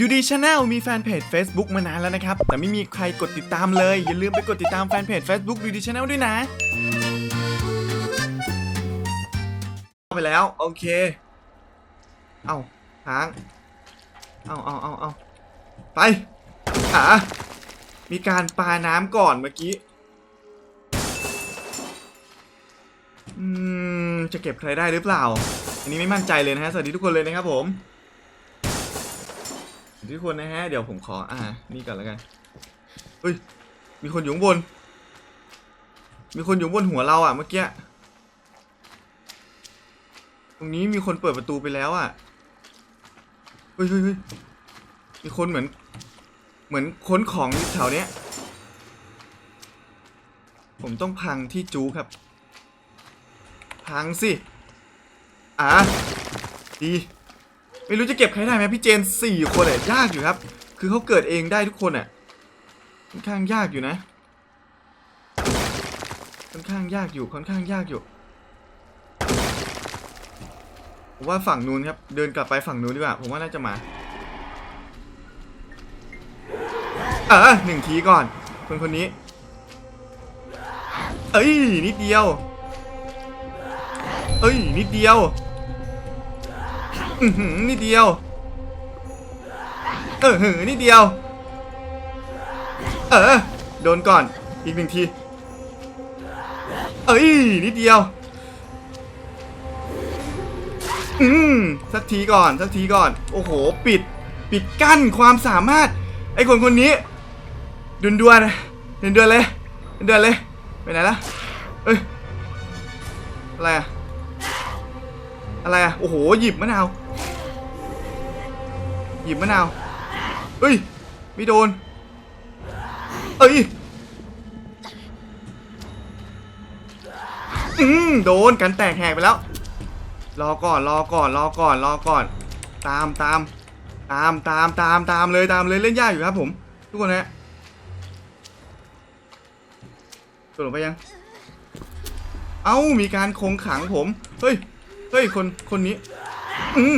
ดูดีชาแนลมีแฟนเพจ Facebook มานานแล้วนะครับ แต่ไม่มีใครกดติดตามเลย อย่าลืมไปกดติดตามแฟนเพจ Facebook ดูดีชาแนลด้วยนะเข้าไปแล้ว โอเค เอาค้าง เอาเอาเอาเอาไปอะมีการปาน้ำก่อนเมื่อกี้ อืม จะเก็บใครได้หรือเปล่า อันนี้ไม่มั่นใจเลยนะฮะ สวัสดีทุกคนเลยนะครับผม ทุกคนนะฮะ เดี๋ยวผมขอ อ่า นี่ก่อนแล้วกันเฮ้ย มีคนอยู่บน มีคนอยู่บนหัวเราอะเมื่อกี้ ตรงนี้มีคนเปิดประตูไปแล้วอะ เฮ้ยเฮ้ยเฮ้ยมีคนเหมือน เหมือนค้นของแถวเนี้ย ผมต้องพังที่จูครับ พังสิ อะ ดี ไม่รู้จะเก็บใครได้ไหมพี่เจนสี่คนเนี่ยยากอยู่ครับ คือเขาเกิดเองได้ทุกคนอะค่อนข้างยากอยู่นะ ค่อนข้างยากอยู่ค่อนข้างยากอยู่ผมว่าฝั่งนู้นครับเดินกลับไปฝั่งนู้นดีกว่าผมว่าน่าจะมาเออหนึ่งทีก่อน คนคนนี้ เอ้ยนิดเดียว เอ้ยนิดเดียว อือหือนิดเดียว เออหือนิดเดียว เออ โดนก่อน อีกหนึ่งที เอ้ยนิดเดียว อืมสักทีก่อน สักทีก่อน โอ้โห ปิด ปิดกั้นความสามารถ ไอ้คนคนนี้ดุนดวนดุนดวนเลยดุนดวนเลย ไปไหนละเอ้ย อะไรอะอะไรอะโอ้โห หยิบมะนาว หยิบมะนาวเอ้ย ไม่โดน เอ้ย อืมโดนกันแตกแหกไปแล้ว รอก่อน รอก่อน รอก่อน รอก่อน ตามตาม ตามตามตามตามเลยตามเลยเล่นยากอยู่ครับผม ทุกคนนะตัวลงไปยัง เอ้า มีการคงขังผม เฮ้ย เฮ้ย คน คนนี้ อืม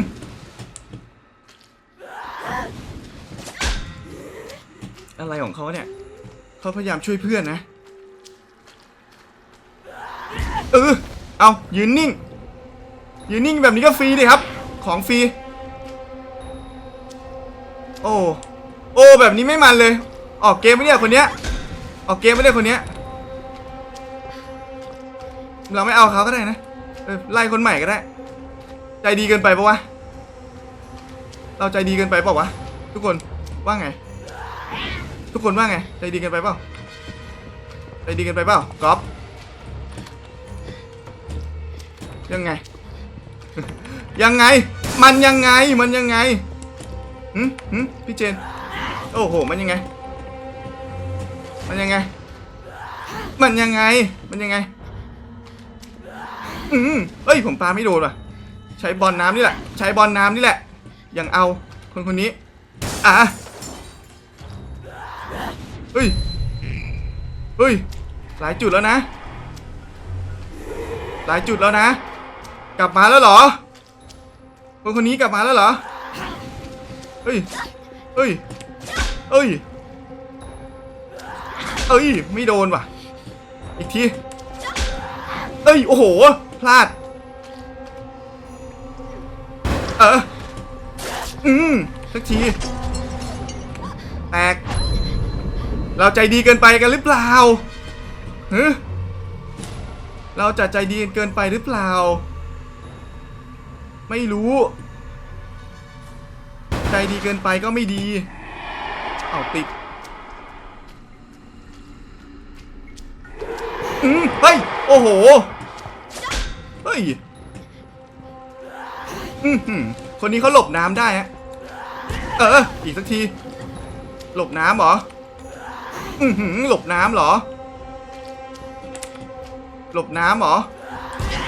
อะไรของเขาเนี่ยเขาพยายามช่วยเพื่อนนะเออเอายืนนิ่ง ยืนนิ่งแบบนี้ก็ฟรีดิครับ ของฟรี โอ้ โอ้ แบบนี้ไม่มันเลย ออกเกมไม่เนี่ยคนเนี้ย ออกเกมไม่ได้คนเนี้ย เราไม่เอาเขาก็ได้นะไล่คนใหม่ก็ได้ ใจดีเกินไปปะวะ เราใจดีเกินไปปล่าวะ ทุกคนว่าไง ทุกคนว่าไงใจดีกินไปเปล่าใจดีกินไปเปล่าก๊อฟยังไง ยังไง มันยังไงมันยังไงหืมหืมพี่เจน โอ้โห มันยังไง มันยังไง มันยังไง มันยังไง อืมเอ้ย ผมปาไม่โดนว่ะ ใช้บอลน้ำนี่แหละ ใช้บอลน้ำนี่แหละยังเอา คนคนนี้ อะ เฮ้ย เฮ้ย หลายจุดแล้วนะ หลายจุดแล้วนะ กลับมาแล้วเหรอ คนคนนี้กลับมาแล้วเหรอ เฮ้ย เฮ้ย เฮ้ย เอ้ย ไม่โดนว่ะ อีกที เอ้ย โอ้โห พลาด เออ อืมสักที แตก เราใจดีเกินไปกันหรือเปล่าฮะเราจะใจดีเกินไปหรือเปล่า ไม่รู้ ใจดีเกินไปก็ไม่ดี เอาติดอืมเฮ้ย โอ้โห เฮ้ย อืมหืมคนนี้เขาหลบน้ำได้ฮะ เออ อีกสักที หลบน้ำเหรอ อือหือหลบน้ำเหรอ หลบน้ำเหรอ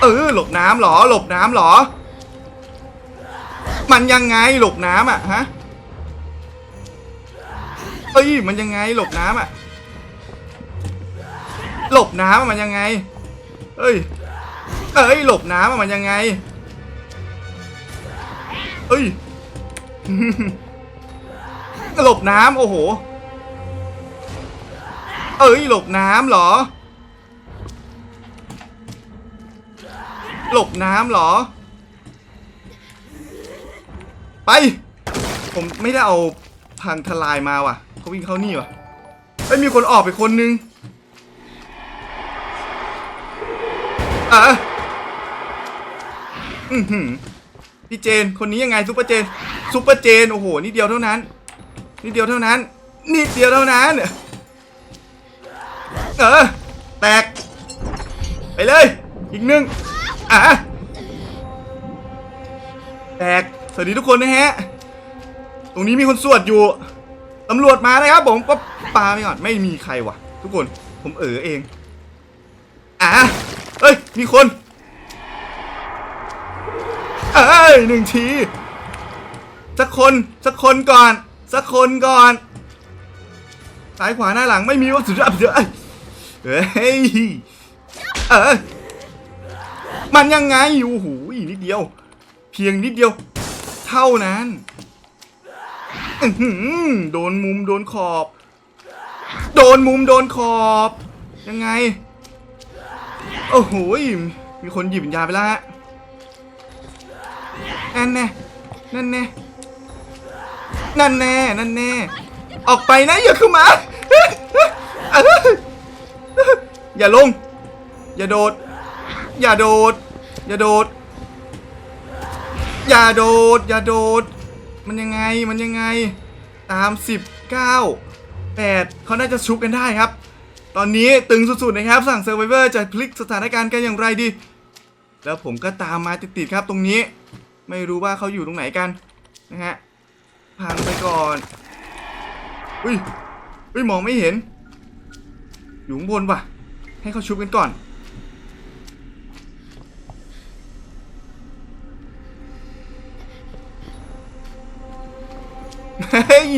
เออ หลบน้ำเหรอ หลบน้ำเหรอ มันยังไงหลบน้ำอะฮะ เอ้ย มันยังไงหลบน้ำอะ หลบน้ำมันยังไง เอ้ย เอ้ย หลบน้ำมันยังไง เอ้ยหลบน้ำโอ้โห เอ้ยหลบน้ำเหรอ หลบน้ำเหรอ ไป ผมไม่ได้เอาพังทลายมาว่ะเขาวิ่งเข้านี่ว่ะเอ้ยมีคนออกไปคนนึงอะอือหือพี่เจนคนนี้ยังไงซุปเปอร์เจนซุปเปอร์เจนโอ้โหนิดเดียวเท่านั้นนิดเดียวเท่านั้นนิดเดียวเท่านั้น เออ แตก ไปเลย อีกหนึ่งอะแตก สวัสดีทุกคนนะฮะ ตรงนี้มีคนสวดอยู่ ตำรวจมานะครับผมก็ปาไปก่อน ไม่มีใครวะทุกคน ผมเออเอง อะเอ้ย มีคน เอ้ยหนึ่งที สักคน สักคนก่อน สักคนก่อน ซ้ายขวาหน้าหลังไม่มีว่าสุดยอดเดี๋ยว เฮ้ยเออมันยังไงโอ้โหอีกนิดเดียว เพียงนิดเดียว เท่านั้นโดนมุมโดนขอบ โดนมุมโดนขอบ ยังไง โอ้โหมีคนหยิบวิญญาไปแล้วฮะนั่นแน่นั่นแน่นั่นแน่นั่นแน่ออกไปนะอย่าเข้ามา อย่าลง อย่าโดด อย่าโดด อย่าโดด อย่าโดด อย่าโดด มันยังไง มันยังไง ตาม10 9 8เขาน่าจะชุบกันได้ครับ ตอนนี้ตึงสุดๆนะครับสั่งเซอร์ไวเวอร์จะพลิกสถานการณ์กันอย่างไรดี แล้วผมก็ตามมาติดๆครับตรงนี้ ไม่รู้ว่าเขาอยู่ตรงไหนกันนะฮะ พังไปก่อน อุ้ย อุ้ยมองไม่เห็น อยู่ข้างบนว่ะ ให้เขาชุบกันก่อน เฮ้ย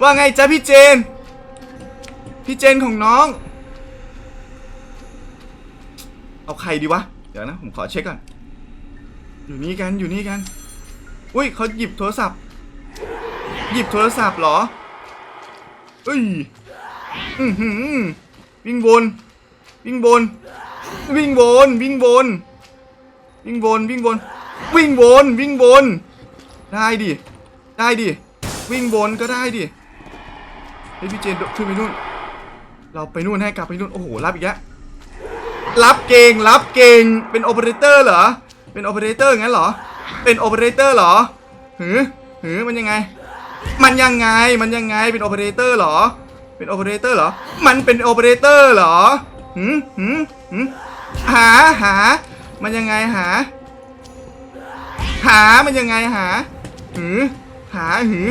ว่าไงจ๊ะพี่เจน พี่เจนของน้อง เอาใครดีวะ เดี๋ยวนะ ผมขอเช็คก่อน อยู่นี่กัน อยู่นี่กัน อุ้ยเขาหยิบโทรศัพท์ หยิบโทรศัพท์เหรอเอ้ย อือหือวิ่งบน วิ่งบน วิ่งบน วิ่งบน วิ่งบน วิ่งบน วิ่งบน วิ่งบน ได้ดิ ได้ดิ วิ่งบนก็ได้ดิเฮ้ยพี่เจนขึ้นไปนู่น เราไปนู่นให้กลับไปนู่น โอ้โห รับอีกแล้วรับเก่ง รับเก่ง เป็นโอเปอเรเตอร์เหรอ เป็นโอเปอเรเตอร์งั้นเหรอ เป็นโอเปอเรเตอร์เหรอหือหือมันยังไง มันยังไง มันยังไง เป็นโอเปอเรเตอร์เหรอ เป็นโอเปอเรเตอร์เหรอ มันเป็นโอเปอเรเตอร์เหรอ หืมหืมหืมหาหา มันยังไงหา หา มันยังไงหาหือหาหือ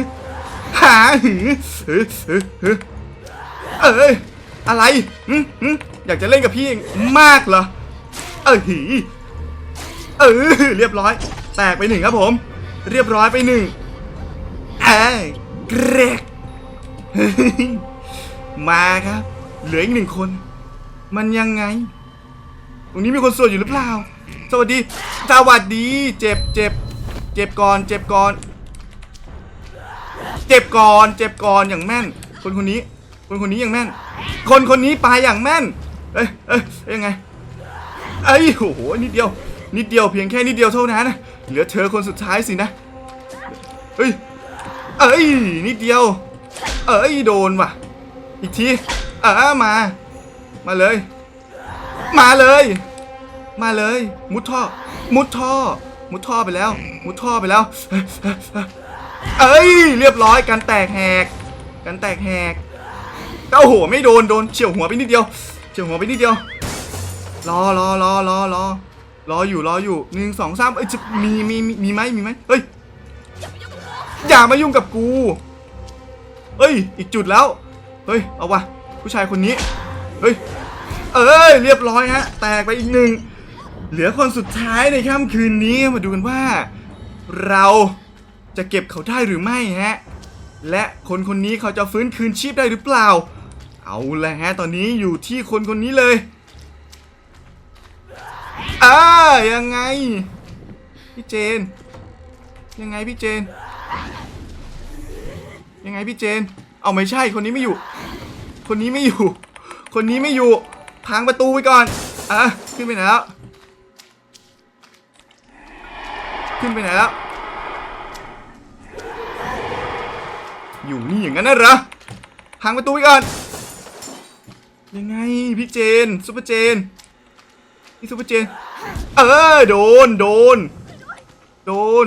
หาหือเฮ้ยเฮ้ยเฮ้ยเอ้ยอะไรหืมหืมอยากจะเล่นกับพี่มากเหรอ เออหีเออเรียบร้อย แตกไปหนึ่งครับผม เรียบร้อยไปหนึ่งเอ้ยเกรกมาครับ เหลืออีกหนึ่งคน มันยังไง ตรงนี้มีคนสวดอยู่หรือเปล่า สวัสดี สวัสดี เจ็บเจ็บ เจ็บก่อน เจ็บก่อน เจ็บก่อน เจ็บก่อนอย่างแม่น คนคนนี้ คนคนนี้อย่างแม่น คนคนนี้ไปอย่างแม่น เอ้ยเอ้ยยังไงเอ้ยโอ้โห นิดเดียว นิดเดียวเพียงแค่นิดเดียวเท่านั้น เหลือเธอคนสุดท้ายสินะ เฮ้ย เอ้ย นิดเดียว เอ้ย โดนว่ะ อีกที เออมา มาเลย มาเลย มาเลย มุดท่อ มุดท่อ มุดท่อไปแล้ว มุดท่อไปแล้ว เอ้ย เรียบร้อยการแตกแหกการแตกแหกแต่โอ้โหไม่โดนโดนเฉียวหัวไปนิดเดียวเฉียวหัวไปนิดเดียว รอรอรอรอรอรออยู่รออยู่หนึ่งสองสามเอ้ยจะมีมีมีมีไหมมีไหมเฮ้ยอย่ามายุ่งกับกูเฮ้ย อีกจุดแล้ว เฮ้ย เอาวะผู้ชายคนนี้ เฮ้ย เอ้ย เรียบร้อยฮะ แตกไปอีกหนึ่ง เหลือคนสุดท้ายในค่ำคืนนี้ มาดูกันว่า เราจะเก็บเขาได้หรือไม่ฮะ และคนคนนี้เขาจะฟื้นคืนชีพได้หรือเปล่า เอาละฮะ ตอนนี้อยู่ที่คนคนนี้เลยอ่ายังไง พี่เจน ยังไงพี่เจน ยังไงพี่เจน เอาไม่ใช่คนนี้ไม่อยู่ คนนี้ไม่อยู่ คนนี้ไม่อยู่พังประตูไปก่อนอะขึ้นไปไหนแล้วขึ้นไปไหนแล้วอยู่นี่อย่างนั้นนะเหรอพังประตูไปก่อนยังไงพี่เจนซุปเปอร์เจนพี่ซุปเปอร์เจนเออโดนโดนโดน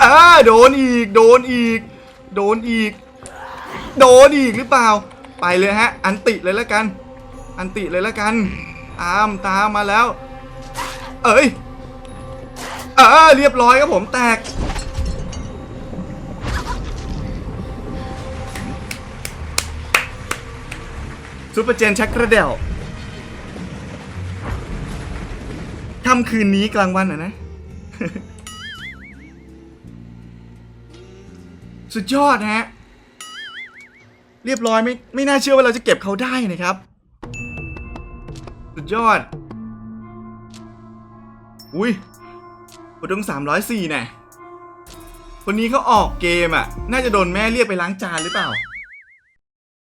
เออโดนอีกโดนอีก โดนอีก โดนอีกหรือเปล่า ไปเลยฮะ อันติเลยแล้วกัน อันติเลยแล้วกัน ตามตามมาแล้ว เอ้ยเออเรียบร้อยครับผมแตก ซูเปอร์เจนชักกระเดี่ยวค่ำคืนนี้กลางวันอะนะ สุดยอดนะฮะ เรียบร้อยไม่ไม่น่าเชื่อว่าเราจะเก็บเขาได้นะครับ สุดยอด อุ้ยโดตรงสามร้อยสี่น่คนนี้เขาออกเกมอะ น่าจะโดนแม่เรียกไปล้างจานหรือเปล่า